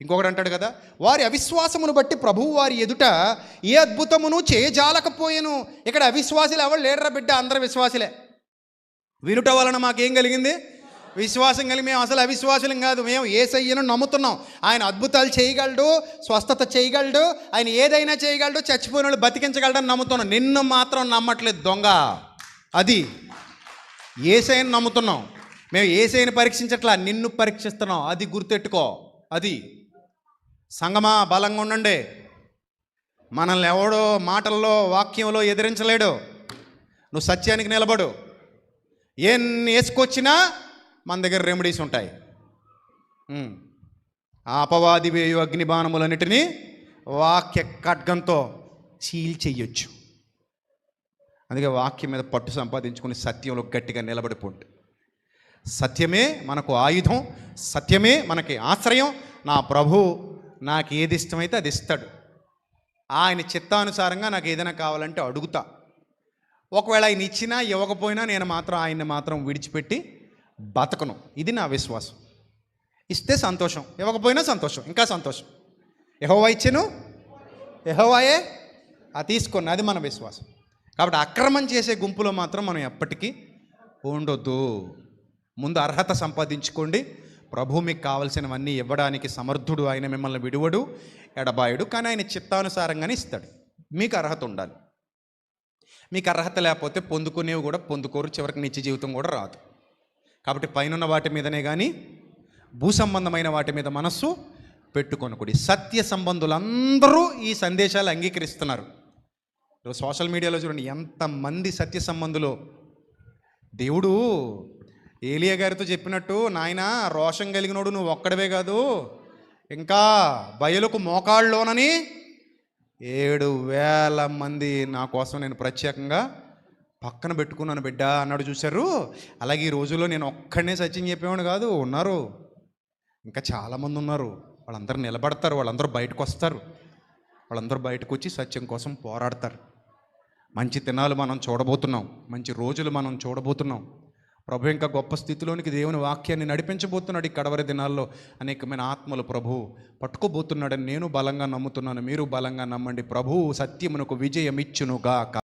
ఇంకొకటి అంటాడు కదా వారి అవిశ్వాసమును బట్టి ప్రభువు వారి ఎదుట ఏ అద్భుతమును చేయజాలకపోయేను. ఇక్కడ అవిశ్వాసులు ఎవరు లేడరా బిడ్డ? అందరు విశ్వాసులే. వినుట వలన మాకేం కలిగింది? విశ్వాసం కలిగి మేము అసలు అవిశ్వాసులం కాదు. మేము ఏ సయ్యను నమ్ముతున్నాం. ఆయన అద్భుతాలు చేయగలడు స్వస్థత చేయగలడు ఆయన ఏదైనా చేయగలడు చచ్చిపోయిన వాళ్ళు బతికించగలడని నమ్ముతున్నాం. నిన్ను మాత్రం నమ్మట్లేదు దొంగ. అది ఏసైని నమ్ముతున్నాం. మేము ఏసైని పరీక్షించట్లా నిన్ను పరీక్షిస్తున్నాం. అది గుర్తెట్టుకో. అది సంగమా బలంగా ఉండండి. మనల్ని ఎవడో మాటల్లో వాక్యంలో ఎదిరించలేడు. నువ్వు సత్యానికి నిలబడు. ఎన్ని వేసుకొచ్చినా మన దగ్గర రెమెడీస్ ఉంటాయి. ఆ అపవాది వేయు అగ్నిబాణములన్నిటినీ వాక్య ఖడ్గంతో చేయొచ్చు. అందుకే వాక్యం మీద పట్టు సంపాదించుకుని సత్యంలో గట్టిగా నిలబడిపోండి. సత్యమే మనకు ఆయుధం సత్యమే మనకి ఆశ్రయం. నా ప్రభు నాకు ఏది ఇష్టమైతే అది ఇస్తాడు. ఆయన చిత్తానుసారంగా నాకు ఏదైనా కావాలంటే అడుగుతా. ఒకవేళ ఆయన ఇచ్చినా ఇవ్వకపోయినా నేను మాత్రం ఆయన్ని మాత్రం విడిచిపెట్టి బతకను. ఇది నా విశ్వాసం. ఇస్తే సంతోషం ఇవ్వకపోయినా సంతోషం ఇంకా సంతోషం. యహోవా ఇచ్చెను యహోవాయే ఆ తీసుకున్న అది మన విశ్వాసం. కాబట్టి అక్రమం చేసే గుంపులో మాత్రం మనం ఎప్పటికీ ఉండొద్దు. ముందు అర్హత సంపాదించుకోండి. ప్రభు మీకు కావలసినవన్నీ ఇవ్వడానికి సమర్థుడు ఆయన మిమ్మల్ని విడువడు ఎడబాయుడు కానీ ఆయన చిత్తానుసారంగానే ఇస్తాడు. మీకు అర్హత ఉండాలి. మీకు అర్హత లేకపోతే పొందుకునేవి కూడా పొందుకోరు చివరికి నిత్య జీవితం కూడా రాదు. కాబట్టి పైనున్న వాటి మీదనే కానీ భూ సంబంధమైన వాటి మీద మనస్సు పెట్టుకొనకుడి. సత్య సంబంధులందరూ ఈ సందేశాలు అంగీకరిస్తున్నారు. సోషల్ మీడియాలో చూడండి ఎంతమంది సత్య సంబంధులు. దేవుడు ఏలియా గారితో చెప్పినట్టు నాయన రోషం కలిగినోడు నువ్వు ఒక్కడవే కాదు. ఇంకా బయలుకు మోకాళ్ళలోనని ఏడు వేల మంది నా కోసం నేను ప్రత్యేకంగా పక్కన పెట్టుకున్నాను బిడ్డ అన్నాడు. చూశారు? అలాగే ఈ రోజుల్లో నేను ఒక్కడనే సత్యం చెప్పేవాడు కాదు. ఉన్నారు. ఇంకా చాలామంది ఉన్నారు. వాళ్ళందరూ నిలబడతారు. వాళ్ళందరూ బయటకు వస్తారు. వాళ్ళందరూ బయటకు వచ్చి సత్యం కోసం పోరాడతారు. మంచి దినాలు మనం చూడబోతున్నాం. మంచి రోజులు మనం చూడబోతున్నాం. ప్రభు ఇంకా గొప్ప స్థితిలోనికి దేవుని వాక్యాన్ని నడిపించబోతున్నాడు ఈ కడవరి దినాల్లో. అనేకమైన ఆత్మలు ప్రభు పట్టుకోబోతున్నాడని నేను బలంగా నమ్ముతున్నాను. మీరు బలంగా నమ్మండి. ప్రభు సత్యమునకు విజయం ఇచ్చునుగాక